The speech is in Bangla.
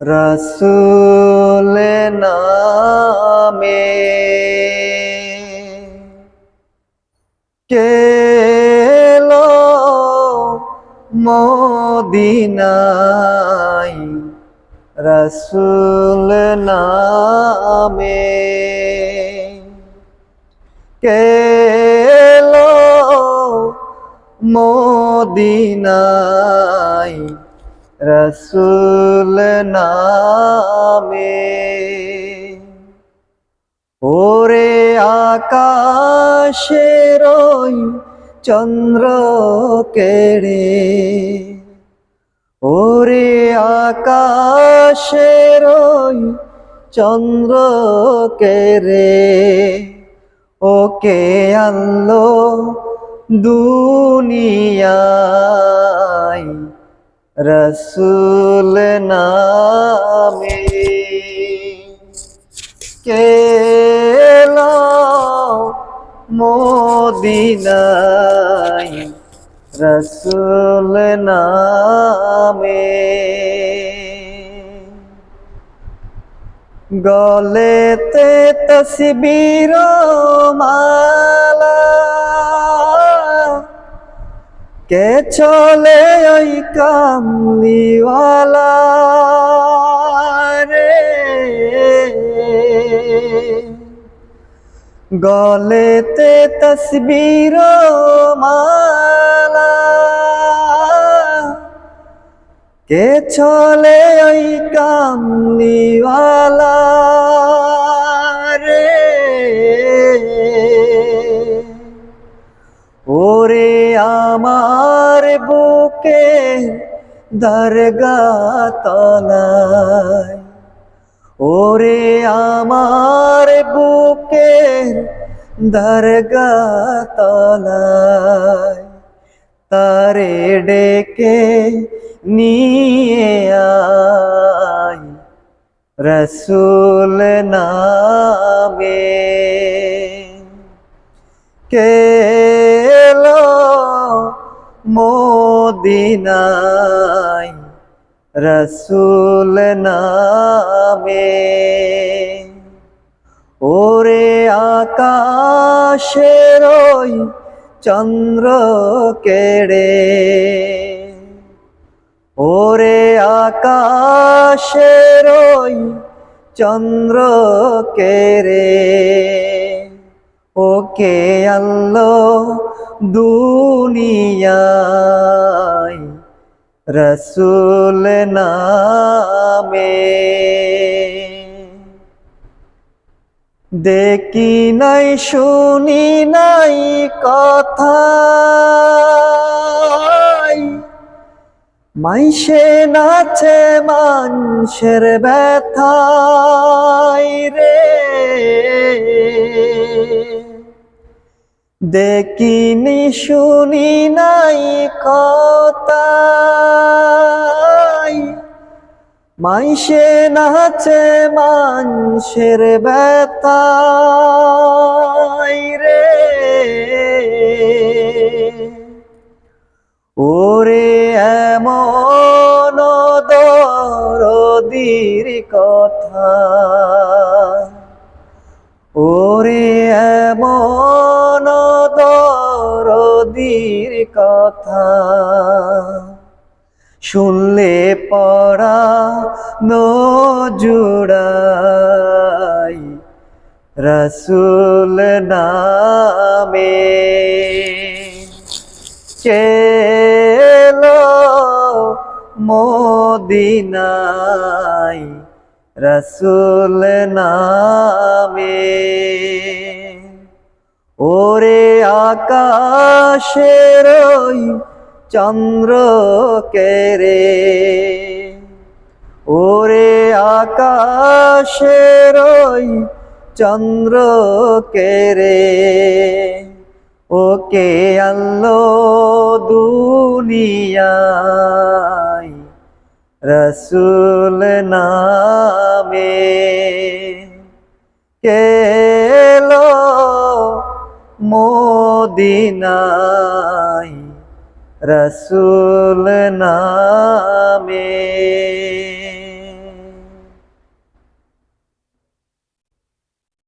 রসুল নামে। কেলো মদিনাই রসুল নামে? কেলো মদিনাই রসুল নামে ওরে আকাশের চন্দ্র কেড়ে। ওরে আকাশের চন্দ্র কেড়ে। ওকে আনলো দুনিয়ায় রসুল নামে কেলা মোদিনাই রসুল নামে গলেতে তসবির মালা কে চলে ওই কামলিওয়ালা রে? গলেতে তসবির মালা। কে চলে ওই কামলিওয়ালা ওরে আমার বুকে দরগা তলায়। ওরে আমার বুকে দরগা তলায়। তারে ডেকে নিয়ে আয় রসুল নামে। কেলো মোদিনাই রসুল নামে। ওরে আকাশের ওই চন্দ্র কেড়ে ওরে আকাশের ওই চন্দ্র কেড়ে ওকে আল্লো দুনিয়ায় রসুল নামে। দেখি নাই শুনি নাই কথা। মাইসে নাচে মানুষের ব্যথাই রে। দেখিনি শুনি নাই কথাই। মাইসে নাচে মানুষের ব্যথাই রে। ওরে এমন দরদির কথা। ওরে কথা। শুনলে পড়া নজুড়াই রসুল নামে। চেলো মোদিনাই রসুল নামে। ওরে আকাশের চন্দ্র কেরে ওরে আকাশের চন্দ্র কেরে ওকে আল্লো দুনিয়ায় রসুল নামে। কেলো মোদিনাই রসুল নামে।